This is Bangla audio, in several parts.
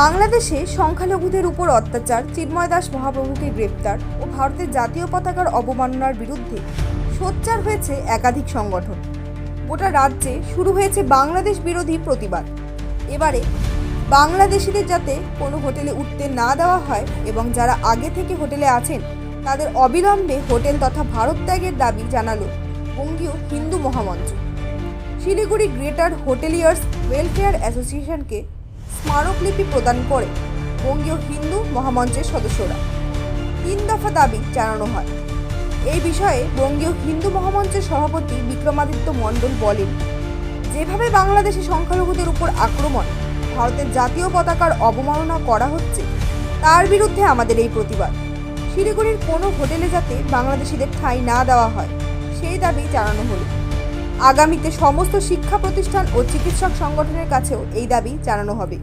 বাংলাদেশে সংখ্যালঘুদের উপর অত্যাচার, চিন্ময় দাস মহাপ্রভুকে গ্রেপ্তার ও ভারতের জাতীয় পতাকার অবমাননার বিরুদ্ধে সোচ্চার হয়েছে একাধিক সংগঠন। গোটা রাজ্যে শুরু হয়েছে বাংলাদেশ বিরোধী প্রতিবাদ। এবারে বাংলাদেশিদের যাতে কোনো হোটেলে উঠতে না দেওয়া হয় এবং যারা আগে থেকে হোটেলে আছেন, তাদের অবিলম্বে হোটেল তথা ভারত ত্যাগের দাবি জানালো Bangiya Hindu Mahamancha. Siliguri greater hoteliers welfare অ্যাসোসিয়েশনকে স্মারকলিপি প্রদান করে বঙ্গীয় হিন্দু মহামঞ্চের সদস্যরা। তিন দফা দাবি জানানো হয়। এই বিষয়ে বঙ্গীয় হিন্দু মহামঞ্চের সভাপতি বিক্রমাদিত্য মণ্ডল বলেন, যেভাবে বাংলাদেশে সংখ্যালঘুদের উপর আক্রমণ ভারতের জাতীয় পতাকার অবমাননা করা হচ্ছে, তার বিরুদ্ধে আমাদের এই প্রতিবাদ। শিলিগুড়ির কোনো হোটেলে যাতে বাংলাদেশিদের ঠাঁই না দেওয়া হয়, সেই দাবি জানানো হলো। আগামীতে সমস্ত শিক্ষা প্রতিষ্ঠান ও চিকিৎসক সংগঠনের কাছেও এই দাবি জানানো হবে।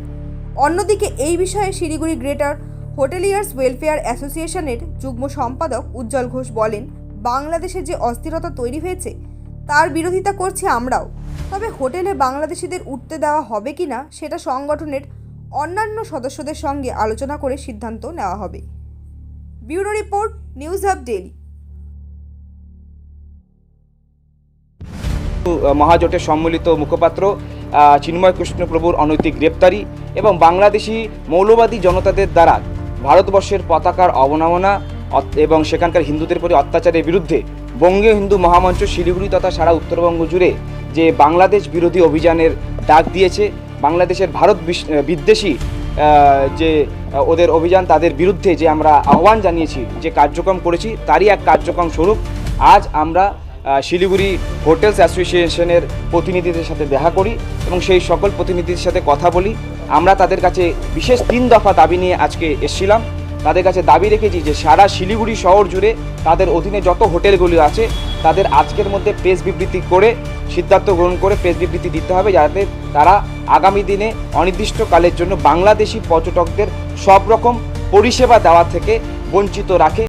অন্যদিকে এই বিষয়ে শিলিগুড়ি গ্রেটার হোটেলিয়ার্স ওয়েলফেয়ার অ্যাসোসিয়েশনের যুগ্ম সম্পাদক উজ্জ্বল ঘোষ বলেন বাংলাদেশে যে অস্থিরতা তৈরি হয়েছে, তার বিরোধিতা করছি আমরাও। তবে হোটেলে বাংলাদেশিদের উঠতে দেওয়া হবে কিনা সেটা সংগঠনের অন্যান্য সদস্যদের সঙ্গে আলোচনা করে সিদ্ধান্ত নেওয়া হবে। Bureau report, news hub daily মহাজোটের সম্মিলিত মুখপাত্র চিন্ময় কৃষ্ণপ্রভুর অনৈতিক গ্রেপ্তারি এবং বাংলাদেশি মৌলবাদী জনতাদের দ্বারা ভারতবর্ষের পতাকার অবনামনা এবং সেখানকার হিন্দুদের প্রতি অত্যাচারের বিরুদ্ধে বঙ্গীয় হিন্দু মহামঞ্চ শিলিগুড়ি তথা সারা উত্তরবঙ্গ জুড়ে যে বাংলাদেশ বিরোধী অভিযানের ডাক দিয়েছে, বাংলাদেশের ভারত বিদ্বেষী যে ওদের অভিযান তাদের বিরুদ্ধে যে আমরা আহ্বান জানিয়েছি, যে কার্যক্রম করেছি, তারই এক কার্যক্রম স্বরূপ আজ আমরা শিলিগুড়ি হোটেলস অ্যাসোসিয়েশনের প্রতিনিধিদের সাথে দেখা করি এবং সেই সকল প্রতিনিধিদের সাথে কথা বলি। আমরা তাদের কাছে বিশেষ তিন দফা দাবি নিয়ে আজকে এসেছিলাম। তাদের কাছে দাবি রেখেছি যে সারা শিলিগুড়ি শহর জুড়ে তাদের অধীনে যত হোটেলগুলি আছে, তাদের আজকের মধ্যে প্রেস বিবৃতি করে, সিদ্ধান্ত গ্রহণ করে প্রেস বিবৃতি দিতে হবে যাতে তারা আগামী দিনে অনির্দিষ্টকালের জন্য বাংলাদেশি পর্যটকদের সব রকম পরিষেবা দেওয়া থেকে বঞ্চিত রাখে।